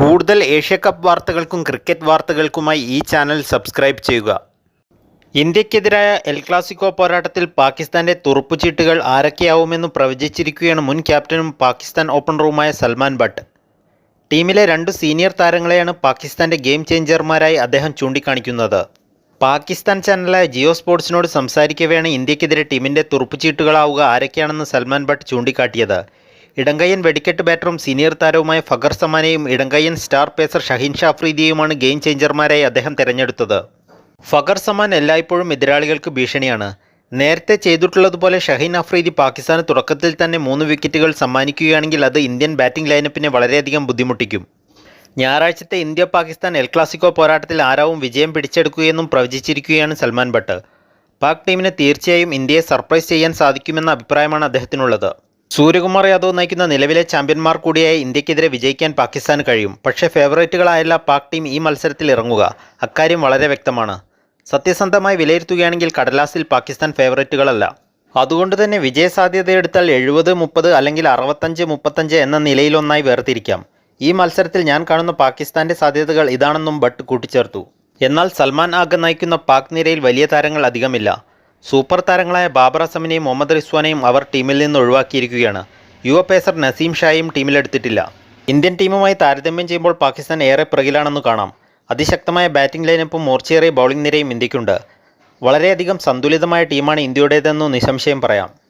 കൂടുതൽ Asia cup വാർത്തകൾക്കും cricket വാർത്തകൾക്കുമായി ഈ ചാനൽ സബ്സ്ക്രൈബ് ചെയ്യുക. ഇന്ത്യക്കെതിരായ എൽ ക്ലാസിക്കോ പോരാട്ടത്തിൽ പാകിസ്ഥാന്റെ തുറുപ്പുചീട്ടുകൾ ആരൊക്കെയാവുമെന്ന് പ്രവചിച്ചിരിക്കുകയാണ് മുൻ ക്യാപ്റ്റനും പാകിസ്ഥാൻ ഓപ്പണറുമായ സൽമാൻ ഭട്ട്. ടീമിലെ രണ്ട് സീനിയർ താരങ്ങളെയാണ് പാകിസ്ഥാന്റെ ഗെയിം ചേഞ്ചർമാരായി അദ്ദേഹം ചൂണ്ടിക്കാണിക്കുന്നത്. പാകിസ്ഥാൻ ചാനലായ ജിയോ സ്പോർട്സിനോട് സംസാരിക്കവെയാണ് ഇന്ത്യക്കെതിരെ ടീമിന്റെ തുറുപ്പുചീട്ടുകളാവുക ആരൊക്കെയാണെന്ന് സൽമാൻ ഭട്ട് ചൂണ്ടിക്കാട്ടിയത്. ഇടങ്കയ്യൻ വെടിക്കെട്ട് ബാറ്ററും സീനിയർ താരവുമായ ഫഗർ സമാനെയും ഇടങ്കയ്യൻ സ്റ്റാർ പേസർ ഷഹീൻ ഷാഫ്രീദിയുമാണ് ഗെയിം ചേഞ്ചർമാരായി അദ്ദേഹം തിരഞ്ഞെടുത്തത്. ഫഗർ സമാൻ എല്ലായ്പ്പോഴും എതിരാളികൾക്ക് ഭീഷണിയാണ്. നേരത്തെ ചെയ്തിട്ടുള്ളതുപോലെ ഷഹീൻ അഫ്രീദി പാകിസ്ഥാന് തുടക്കത്തിൽ തന്നെ മൂന്ന് വിക്കറ്റുകൾ സമ്മാനിക്കുകയാണെങ്കിൽ അത് ഇന്ത്യൻ ബാറ്റിംഗ് ലൈനപ്പിനെ വളരെയധികം ബുദ്ധിമുട്ടിക്കും. ഞായറാഴ്ചത്തെ ഇന്ത്യ പാകിസ്ഥാൻ എൽ ക്ലാസിക്കോ പോരാട്ടത്തിൽ ആരാവും വിജയം പിടിച്ചെടുക്കുകയെന്നും പ്രവചിച്ചിരിക്കുകയാണ് സൽമാൻ ഭട്ട്. പാക് ടീമിന് തീർച്ചയായും ഇന്ത്യയെ സർപ്രൈസ് ചെയ്യാൻ സാധിക്കുമെന്ന അഭിപ്രായമാണ് അദ്ദേഹത്തിനുള്ളത്. സൂര്യകുമാർ യാദവ് നയിക്കുന്ന നിലവിലെ ചാമ്പ്യന്മാർ കൂടിയായ ഇന്ത്യക്കെതിരെ വിജയിക്കാൻ പാകിസ്ഥാന് കഴിയും. പക്ഷേ ഫേവറേറ്റുകളായല്ല പാക് ടീം ഈ മത്സരത്തിൽ ഇറങ്ങുക. അക്കാര്യം വളരെ വ്യക്തമാണ്. സത്യസന്ധമായി വിലയിരുത്തുകയാണെങ്കിൽ കടലാസിൽ പാകിസ്ഥാൻ ഫേവറേറ്റുകളല്ല. അതുകൊണ്ട് തന്നെ വിജയസാധ്യതയെടുത്താൽ എഴുപത് മുപ്പത് അല്ലെങ്കിൽ അറുപത്തഞ്ച് മുപ്പത്തഞ്ച് എന്ന നിലയിലൊന്നായി വേർതിരിക്കാം. ഈ മത്സരത്തിൽ ഞാൻ കാണുന്ന പാകിസ്ഥാന്റെ സാധ്യതകൾ ഇതാണെന്നും ഭട്ട് കൂട്ടിച്ചേർത്തു. എന്നാൽ സൽമാൻ ആഗ് നയിക്കുന്ന പാക് നിരയിൽ വലിയ താരങ്ങൾ അധികമില്ല. സൂപ്പർ താരങ്ങളായ ബാബർ അസമിനെയും മുഹമ്മദ് റിസ്വാനെയും അവർ ടീമിൽ നിന്ന് ഒഴിവാക്കിയിരിക്കുകയാണ്. യുവ പേസർ നസീം ഷായും ടീമിലെടുത്തിട്ടില്ല. ഇന്ത്യൻ ടീമുമായി താരതമ്യം ചെയ്യുമ്പോൾ പാകിസ്ഥാൻ ഏറെ പിറകിലാണെന്ന് കാണാം. അതിശക്തമായ ബാറ്റിംഗ് ലൈനപ്പും മൂർച്ചയേറിയ ബൗളിംഗ് നിരയും ഇന്ത്യക്കുണ്ട്. വളരെയധികം സന്തുലിതമായ ടീമാണ് ഇന്ത്യയുടേതെന്നു നിസംശയം പറയാം.